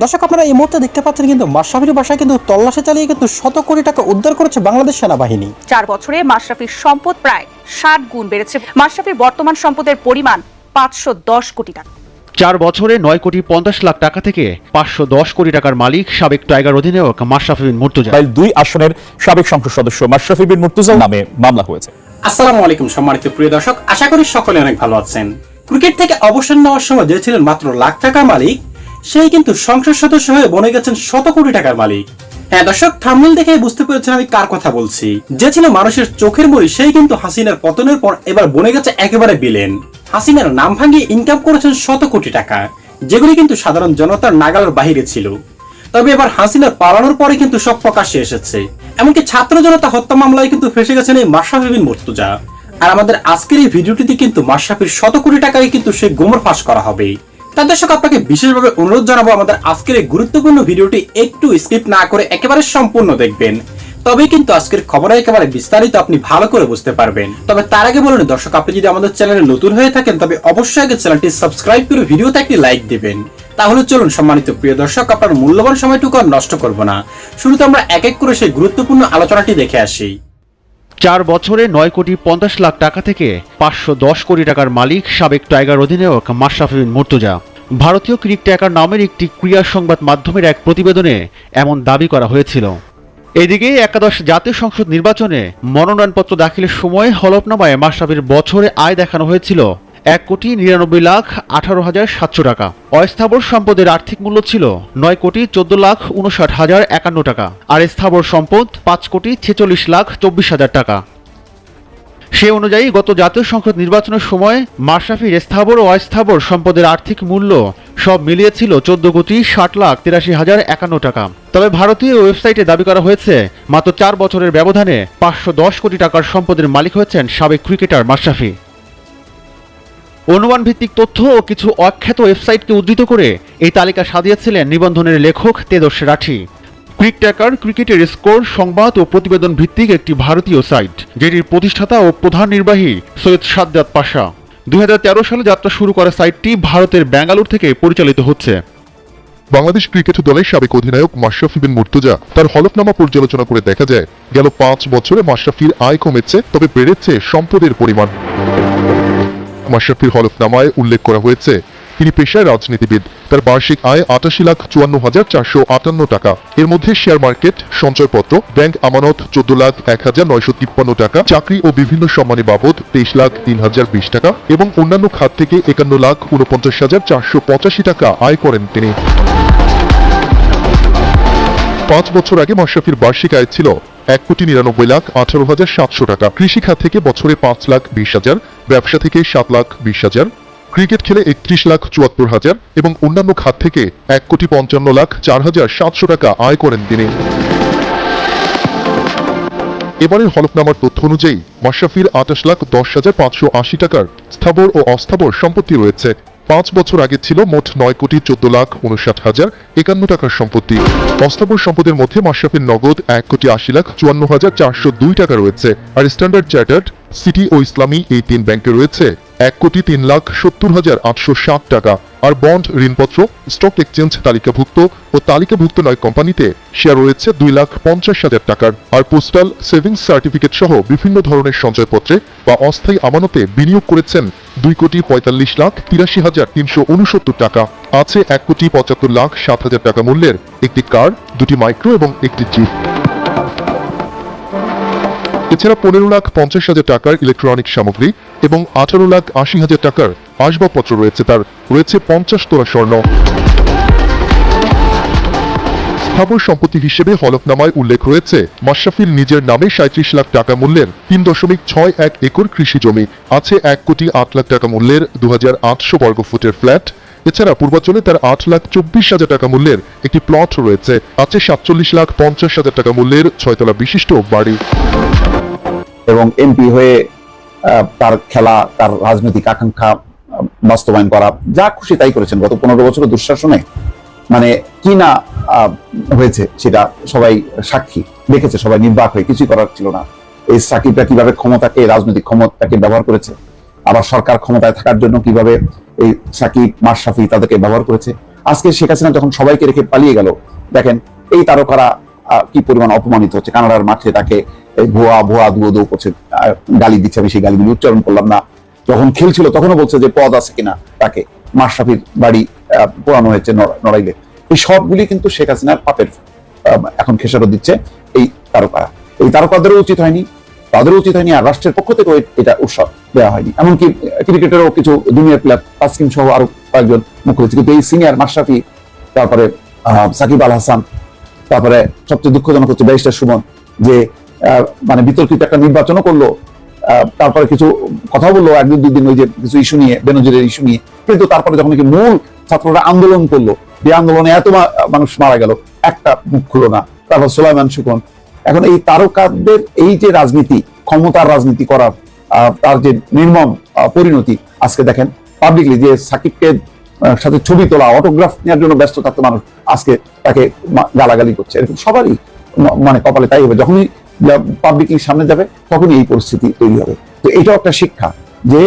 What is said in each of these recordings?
দর্শক আপনারা এই মুহূর্তে দেখতে পাচ্ছেন কিন্তু মাশরাফির বাসায় কিন্তু তল্লাশি চালিয়ে কিন্তু শত কোটি টাকা উদ্ধার করেছে বাংলাদেশ সেনাবাহিনী। চার বছরে মাশরাফির সম্পদ প্রায় ষাট গুণ বেড়েছে। মাশরাফির বর্তমান সম্পদের পরিমাণ পাঁচশো দশ কোটি টাকা। চার বছরে নয় কোটি পঞ্চাশ লাখ টাকা থেকে পাঁচশো দশ কোটি টাকার মালিক সাবেক টাইগার অধিনায়ক মাশরাফি বিন মুর্তজা। দুই আসনের সাবেক সংসদ সদস্য মাশরাফি বিন মুর্তুজা নামে মামলা হয়েছে। আসসালামু আলাইকুম সম্মানিত প্রিয় দর্শক আশা করি সকলে অনেক ভালো আছেন। ক্রিকেট থেকে অবসর নেওয়ার সময় যে ছিলেন মাত্র লাখ টাকার মালিক সেই কিন্তু সংসদ সদস্য হয়ে বনে গেছেন শত কোটি টাকার মালিক। হ্যাঁ দর্শক থামনেল দেখে বুঝতে পেরেছেন আমি কার কথা বলছি। যে ছিল মানুষের চোখের মরি সেই কিন্তু হাসিনার পতনের পর এবার বনে গেছে একেবারে বিলেন হাসিনার নাম ভাঙিয়ে ইনকাম করেছেন শত কোটি টাকা, যেগুলি কিন্তু সাধারণ জনতার নাগালের বাহিরে ছিল। তবে এবার হাসিনার পালানোর পরে কিন্তু সব প্রকাশ্যে এসেছে। এমনকি ছাত্র জনতা হত্যা মামলায় কিন্তু ফেসে গেছেন এই মাশরাফি বিন মুর্তুজা। আর আমাদের আজকের এই ভিডিওটিতে কিন্তু মাশরাফির শত কোটি টাকায় কিন্তু সে গোমর ফাঁস করা হবে। তার দর্শক, আপনাকে বিশেষভাবে অনুরোধ জানাব আমাদের আজকের এই গুরুত্বপূর্ণ ভিডিওটি একটু স্কিপ না করে একেবারে সম্পূর্ণ দেখবেন। কিন্তু আজকের একেবারে বিস্তারিত আপনি ভালো করে বুঝতে পারবেন। তবে তার আগে বলুন, দর্শক, আপনি যদি আমাদের চ্যানেলে নতুন হয়ে থাকেন, তবে অবশ্যই আগে চ্যানেলটি সাবস্ক্রাইব করে ভিডিওতে একটি লাইক দিবেন। তাহলে চলুন, সম্মানিত প্রিয় দর্শক, আপনার মূল্যবান সময়টুকু আর নষ্ট করব না। শুরুতে আমরা এক এক করে সেই গুরুত্বপূর্ণ আলোচনাটি দেখে আসি। চার বছরে নয় কোটি পঞ্চাশ লাখ টাকা থেকে পাঁচশো দশ কোটি টাকার মালিক সাবেক টাইগার অধিনায়ক মাশরাফি মুর্তুজা মুর্তজা। ভারতীয় ক্রিক ট্যাকার নামের একটি ক্রীড়া সংবাদ মাধ্যমের এক প্রতিবেদনে এমন দাবি করা হয়েছিল। এদিকে একাদশ জাতীয় সংসদ নির্বাচনে মনোনয়নপত্র দাখিলের সময় হলফনামায় মাশরাফির বছরে আয় দেখানো হয়েছিল এক কোটি নিরানব্বই লাখ আঠারো হাজার সাতশো টাকা। অস্থাবর সম্পদের আর্থিক মূল্য ছিল নয় কোটি চোদ্দ লাখ উনষাট হাজার একান্ন টাকা, আর স্থাবর সম্পদ পাঁচ কোটি ছেচল্লিশ লাখ চব্বিশ হাজার টাকা। সে অনুযায়ী গত জাতীয় সংসদ নির্বাচনের সময় মাশরাফির স্থাবর ও অস্থাবর সম্পদের আর্থিক মূল্য সব মিলিয়ে ছিল চোদ্দ কোটি ষাট লাখ তিরাশি হাজার একান্ন টাকা। তবে ভারতীয় ওয়েবসাইটে দাবি করা হয়েছে, মাত্র চার বছরের ব্যবধানে পাঁচশো দশ কোটি টাকার সম্পদের মালিক হয়েছেন সাবেক ক্রিকেটার মাশরাফি। অনুমান ভিত্তিক তথ্য ও কিছু অখ্যাত ওয়েবসাইটকে উদ্ধৃত করে এই তালিকা সাজিয়েছিলেন নিবন্ধনের লেখক তেদর্শ রাঠি। ক্রিক ট্যাকার ক্রিকেটের স্কোর, সংবাদ ও প্রতিবেদন ভিত্তিক একটি ভারতীয় সাইট, যেটির প্রতিষ্ঠাতা ও প্রধান নির্বাহী সৈয়দ সাদ্দাত পাশা। দুই হাজার তেরো সালে যাত্রা শুরু করা সাইটটি ভারতের ব্যাঙ্গালোর থেকে পরিচালিত হচ্ছে। বাংলাদেশ ক্রিকেট দলের সাবেক অধিনায়ক মাশরাফি বিন মুর্তজা তার হলফনামা পর্যালোচনা করে দেখা যায়, গেল পাঁচ বছরে মাশরাফির আয় কমেছে, তবে বেড়েছে সম্পদের পরিমাণ। মাশরাফির হলফনামায় উল্লেখ করা হয়েছে, তিনি পেশায় রাজনীতিবিদ। তার বার্ষিক আয় আটাশি লাখ চুয়ান্ন হাজার চারশো আটান্ন টাকা। এর মধ্যে শেয়ার মার্কেট, সঞ্চয়পত্র, ব্যাংক আমানত চোদ্দ লাখ এক হাজার নয়শো তিপ্পান্ন টাকা, চাকরি ও বিভিন্ন সম্মানী বাবদ তেইশ লাখ তিন হাজার বিশ টাকা এবং অন্যান্য খাত থেকে একান্ন লাখ উনপঞ্চাশ হাজার চারশো পঁচাশি টাকা আয় করেন তিনি। পাঁচ বছর আগে মাশরাফির বার্ষিক আয় ছিল এক কোটি নিরানব্বই লাখ আঠারো হাজার সাতশো টাকা। কৃষি খাত থেকে বছরে পাঁচ লাখ বিশ হাজার, ব্যবসা থেকে সাত লাখ বিশ হাজার, ক্রিকেট খেলে একত্রিশ লাখ চুয়াত্তর হাজার এবং অন্যান্য খাত থেকে এক কোটি পঞ্চান্ন লাখ চার হাজার সাতশো টাকা আয় করেন তিনি। এবারের হলফনামার তথ্য অনুযায়ী, মাশরাফির আঠাশ লাখ দশ হাজার পাঁচশো আশি টাকার স্থাবর ও অস্থাবর সম্পত্তি রয়েছে। পাঁচ বছর আগে ছিল মোট নয় কোটি চোদ্দ লাখ উনষাট হাজার একান্ন টাকার সম্পত্তি। অস্থাবর সম্পদের মধ্যে মাশরাফির নগদ এক কোটি আশি লাখ চুয়ান্ন হাজার চারশো দুই টাকা রয়েছে আর স্ট্যান্ডার্ড চার্টার্ড সিটি ও ইসলামী এই তিন ব্যাংকে রয়েছে এক কোটি তিন লাখ সত্তর হাজার আটশো ষাট টাকা। আর বন্ড, ঋণপত্র স্টক এক্সচেঞ্জ তালিকাভুক্ত ও তালিকাভুক্ত নয় কোম্পানিতে শেয়ার রয়েছে দুই লাখ পঞ্চাশ হাজার টাকার। আর পোস্টাল সেভিংস সার্টিফিকেট সহ বিভিন্ন ধরনের সঞ্চয়পত্রে বা অস্থায়ী আমানতে বিনিয়োগ করেছেন দুই কোটি পঁয়তাল্লিশ লাখ তিরাশি হাজার তিনশো উনসত্তর টাকা। আছে এক কোটি পঁচাত্তর লাখ সাত হাজার টাকা মূল্যের একটি কার দুটি মাইক্রো এবং একটি চিপ এছাড়া পনেরো লাখ পঞ্চাশ হাজার টাকার ইলেকট্রনিক সামগ্রী এবং আঠারো লাখ আশি হাজার টাকার আসবাবপত্র রয়েছে তার, রয়েছে পঞ্চাশ তোলা স্বর্ণ। স্থাবর সম্পত্তি হিসেবে হলফনামায় উল্লেখ রয়েছে, মাশরাফির নিজের নামে সাঁত্রিশ লাখ টাকা মূল্যের তিন দশমিক ছয় এক একর কৃষি জমি, আছে এক কোটি আট লাখ টাকা মূল্যের দু হাজার আটশো বর্গফুটের ফ্ল্যাট। এছাড়া পূর্বাঞ্চলে তার আট লাখ চব্বিশ হাজার টাকা মূল্যের একটি প্লট রয়েছে, আছে সাতচল্লিশ লাখ পঞ্চাশ হাজার টাকা মূল্যের ছয়তলা বিশিষ্ট বাড়ি। এবং এমপি হয়ে তার খেলা, তার রাজনৈতিক আকাঙ্ক্ষা বাস্তবায়ন করা, যা খুশি তাই করেছেন। গত পনেরো বছরের দুঃশাসনে মানে কি না হয়েছে সেটা সবাই সাক্ষী দেখেছে, সবাই নির্বাক হয়ে, কিছুই করার ছিল না। এই সাকিবরা কীভাবে ক্ষমতাকে রাজনৈতিক ক্ষমতাকে ব্যবহার করেছে, আবার সরকার ক্ষমতায় থাকার জন্য কীভাবে এই সাকিব মাশরাফি তাদেরকে ব্যবহার করেছে। আজকে শেখ হাসিনা যখন সবাইকে রেখে পালিয়ে গেল, দেখেন, এই তারকারা কি পরিমাণ অপমানিত হচ্ছে। কানাডার মাঠে তাকে এই ভুয়া ভুয়া দুয়ো দৌ করছে গালি দিচ্ছে, আমি সেই গালিগুলি উচ্চারণ করলাম না। যখন খেলছিল, তখনও বলছে যে পদ আছে কিনা তাকে। মাশরাফির বাড়ি পোড়ানো হয়েছে নড়াইলে। এই সবগুলি কিন্তু শেখ হাসিনার পাপের এখন খেসারত দিচ্ছে এই তারকারা এই তারকাদেরও উচিত হয়নি, তাদেরও উচিত হয়নি, আর রাষ্ট্রের পক্ষ থেকেও এটা উৎসব দেওয়া হয়নি। এমনকি ক্রিকেটেরও কিছু দুনিয়ার প্লেয়ার তাসকিন সহ আরও কয়েকজন মুখ হয়েছে কিন্তু এই সিনিয়র মাশরাফি, তারপরে সাকিব আল হাসান, তারপরে সবচেয়ে দুঃখজনক হচ্ছে ব্যারিস্টার সুমন, যে মানে বিতর্কিত একটা নির্বাচনও করল। তারপরে কিছু কথা বলল, একদিন দুই দিন ওই যে কিছু ইস্যু নিয়ে, বেনজিরের ইস্যু নিয়ে। কিন্তু তারপরে যখন নাকি মূল ছাত্ররা আন্দোলন করল যে আন্দোলনে এত মানুষ মারা গেল, একটা মুখ খুলো না। তারপর সোলাইমান সুকন। এখন এই তারকাদের এই যে রাজনীতি, ক্ষমতার রাজনীতি করার তার যে নির্মম পরিণতি, আজকে দেখেন পাবলিকলি যে সাকিবকে সাথে ছবি তোলা অটোগ্রাফ নেওয়ার জন্য ব্যস্ত থাকতো মানুষ আজকে তাকে গালাগালি করছে। এরকম সবারই মানে কপালে তাই হবে। যখনই পাবলিকলি সামনে যাবে, তখনই এই পরিস্থিতি তৈরি হবে। তো এটাও একটা শিক্ষা যে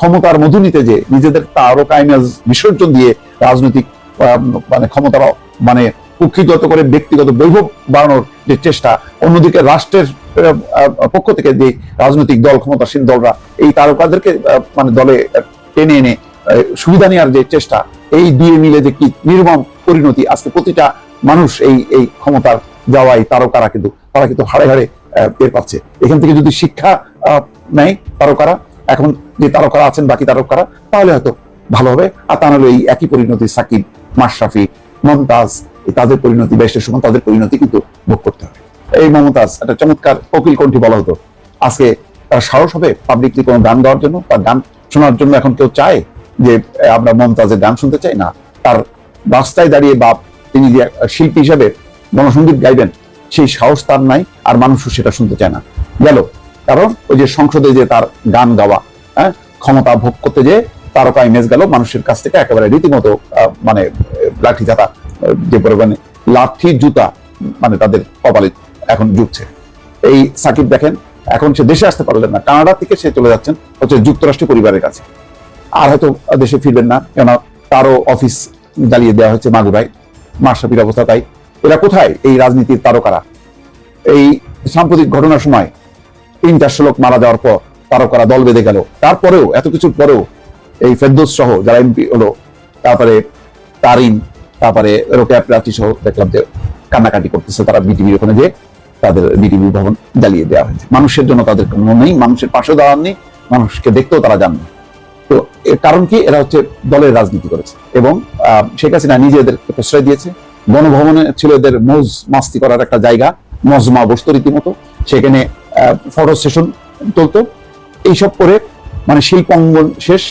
ক্ষমতার মধুনিতে যে নিজেদের তারকা ইমেজ বিসর্জন দিয়ে রাজনৈতিক মানে ক্ষমতার মানে কুক্ষিগত করে ব্যক্তিগত বৈভব বাড়ানোর যে চেষ্টা, অন্যদিকে রাষ্ট্রের পক্ষ থেকে যে রাজনৈতিক দল, ক্ষমতাসীন দলরা, এই তারকাদেরকে মানে দলে টেনে এনে সুবিধা নেওয়ার যে চেষ্টা, এই দুই মিলে যে কি নির্মম পরিণতি, আজকে প্রতিটা মানুষ এই এই ক্ষমতার যাওয়াই তারকারা কিন্তু তারা কিন্তু হাড়ে হাড়ে আহ, পাচ্ছে। এখান থেকে যদি শিক্ষা নেয় তারকারা এখন যে তারকারা আছেন বাকি তারকারা তাহলে হয়তো ভালো হবে। আর তা নাহলে এই একই পরিণতি সাকিব মাশরাফি মমতাজ তাদের পরিণতি বেশের সময় তাদের পরিণতি কিন্তু ভোগ করতে হবে। এই মমতাজ একটা চমৎকার কোকিল কণ্ঠী বলা হতো। আজকে তার সাহস হবে পাবলিকলি কোনো গান গাওয়ার জন্য তার গান শোনার জন্য এখন কেউ চায় যে আমরা মমতাজের গান শুনতে চাই? না। তার রাস্তায় দাঁড়িয়ে বা তিনি যে শিল্পী হিসেবে গণসঙ্গীত গাইবেন, সেই সাহস তার নাই আর মানুষও সেটা শুনতে চায় না। গেল। কারণ ওই যে সংসদে যে তার গান গাওয়া হ্যাঁ ক্ষমতা ভোগ করতে যে তারকা ইমেজ গেল, মানুষের কাছ থেকে একেবারে রীতিমতো মানে লাঠি জাতা যে পরিমাণে লাঠি, জুতা মানে তাদের কপালে এখন জুটছে এই সাকিব দেখেন, এখন সে দেশে আসতে পারলেন না। কানাডা থেকে সে চলে যাচ্ছেন হচ্ছে যুক্তরাষ্ট্র পরিবারের কাছে। আর হয়তো দেশে ফিরবেন না কেন তারও অফিস জ্বালিয়ে দেওয়া হচ্ছে মাগুরায়। মার্শাপির অবস্থা তাই। এরা কোথায়? এই রাজনীতির তারকারা। এই সাম্প্রতিক ঘটনার সময় তিন চারশো লোক মারা যাওয়ার পর তারকারা দল বেঁধে গেল। তারপরেও, এত কিছুর পরেও এই ফেরদোস সহ যারা এমপি হলো, তারপরে তারিন, তারপরে রোকেয়া প্রাচী সহ দেখলাম যে কান্নাকাটি করতেছে তারা বিটিভির ওখানে যে তাদের বিটিভি ভবন জ্বালিয়ে দেওয়া হয়েছে। মানুষের জন্য তাদের কোনো নেই, মানুষের পাশে দাঁড়াননি, মানুষকে দেখতেও তারা যাননি। কারণ কি? এরা হচ্ছে দলের রাজনীতি করেছে এবং শেখ হাসিনা নিজে এদেরকে প্রশ্রয় দিয়েছে। গণভবনে ছিল এদের মৌজ মাস্তি করার একটা জায়গা, মজমা বসত রীতিমতো। সেখানে ফটো সেশন চলতো। এইসব করে মানে শিল্পাঙ্গন শেষ,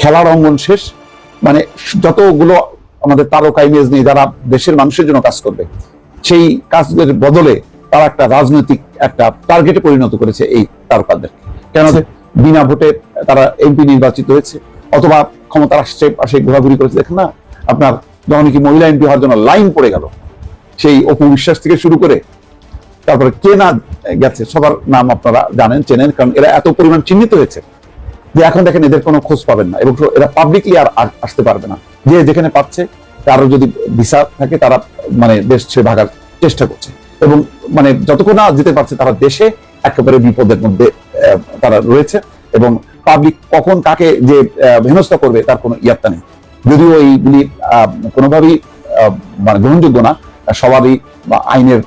খেলার অঙ্গন শেষ। মানে যতগুলো আমাদের তারকা ইমেজ নেই যারা দেশের মানুষের জন্য কাজ করবে, সেই কাজের বদলে তারা একটা রাজনৈতিক একটা টার্গেটে পরিণত করেছে এই তারকাদের কেন বিনা ভোটে তারা এমপি নির্বাচিত হয়েছে, অথবা ক্ষমতার আসছে, পাশে ঘোরাঘুরি করেছে, দেখেন না? আপনার যখন কি মহিলা এমপি হওয়ার জন্য লাইন পড়ে গেল, সেই অপু বিশ্বাস থেকে শুরু করে তারপরে কে না গেছে, সবার নাম আপনারা জানেন, চেনেন, কারণ এরা এত পরিমাণ চিহ্নিত হয়েছে যে এখন দেখেন এদের কোনো খোঁজ পাবেন না এবং এরা পাবলিকলি আর আসতে পারবে না। যে যেখানে পাচ্ছে কারও যদি ভিসা থাকে, তারা মানে দেশ ছেড়ে ভাগার চেষ্টা করছে। এবং মানে যতক্ষণ না যেতে পারছে, তারা দেশে একেবারে বিপদের মধ্যে তারা রয়েছে এবং পাবলিক কখন কাকে যে হেনস্থা করবে তার কোনো ইয়াত্তা নেই। যদিও এইগুলি কোনোভাবেই মানে গ্রহণযোগ্য না সবারই আইনের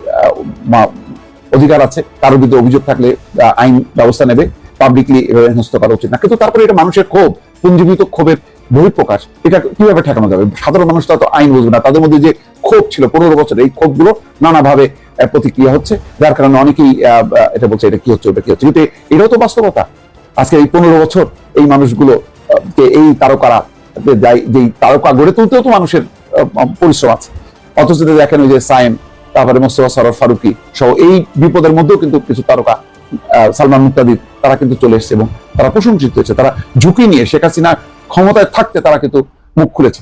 অধিকার আছে। কারোর বিরুদ্ধে অভিযোগ থাকলে আইন ব্যবস্থা নেবে পাবলিকলি এভাবে হেনস্থ করা উচিত না। কিন্তু তারপরে এটা মানুষের ক্ষোভ পুঞ্জীবিত ক্ষোভের বহিঃপ্রকাশ এটা কীভাবে ঠেকানো যাবে? সাধারণ মানুষ তো আইন বুঝবে না। তাদের মধ্যে যে ক্ষোভ ছিল পনেরো বছর, এই ক্ষোভগুলো নানাভাবে প্রতিক্রিয়া হচ্ছে। যার কারণে অনেকেই এটা বলছে, এটা কি হচ্ছে? ওটা কি হচ্ছে? কিন্তু এটাও তো বাস্তবতা। আজকে এই পনেরো বছর এই মানুষগুলো এই তারকারা যেই তারকা গড়ে তুলতেও তো মানুষের পরিশ্রম আছে। অথচ দেখেন ওই যে সায়েম, তারপরে মোস্তফা সরফ ফারুকি সহ এই বিপদের মধ্যেও কিন্তু কিছু তারকা সালমান মুক্তাদির, তারা কিন্তু চলে এসেছে এবং তারা প্রশংসিত হয়েছে। তারা ঝুঁকি নিয়ে শেখ হাসিনা ক্ষমতায় থাকতে তারা কিন্তু মুখ খুলেছে।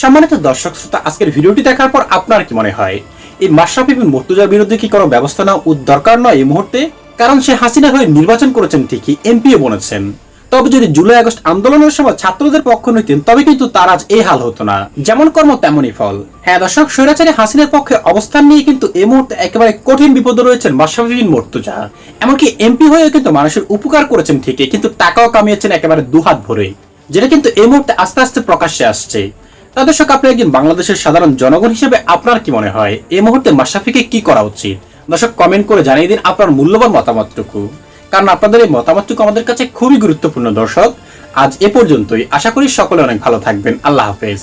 সম্মানিত দর্শক, শ্রোতা, আজকের ভিডিওটি দেখার পর আপনার কি মনে হয়? এই মাশরাফি বিন মুর্তুজার বিরুদ্ধে কি কোনো ব্যবস্থা নেওয়া দরকার নয় এই মুহূর্তে? কারণ সে হাসিনা হয়ে নির্বাচন করেছেন ঠিকই, এমপিও বনেছেন। তবে যদি জুলাই আগস্ট আন্দোলনের সময় ছাত্রদের পক্ষ নিতেন, তবে কিন্তু তার আজ এই হাল হতো না। যেমন কর্ম, তেমনই ফল। হ্যাঁ দর্শক, স্বৈরাচারী হাসিনের পক্ষে অবস্থান নিয়ে কিন্তু এই মুহূর্তে একেবারে কঠিন বিপদে রয়েছেন মাশরাফি বিন মুর্তজা। এমনকি এমপি হয়েও কিন্তু মানুষের উপকার করেছেন ঠিকই, কিন্তু টাকাও কামিয়েছেন একেবারে দুহাত ভরে, যেটা কিন্তু এই মুহূর্তে আস্তে আস্তে প্রকাশ্যে আসছে। তা দর্শক, আপনি একজন বাংলাদেশের সাধারণ জনগণ হিসেবে আপনার কি মনে হয়? এই মুহূর্তে মাশরাফিকে কি করা উচিত? দর্শক কমেন্ট করে জানিয়ে দিন আপনার মূল্যবান মতামতটুকু। কারণ আপনাদের এই মতামতটুকু আমাদের কাছে খুবই গুরুত্বপূর্ণ দর্শক। আজ এ পর্যন্তই। আশা করি সকলে অনেক ভালো থাকবেন। আল্লাহ হাফেজ।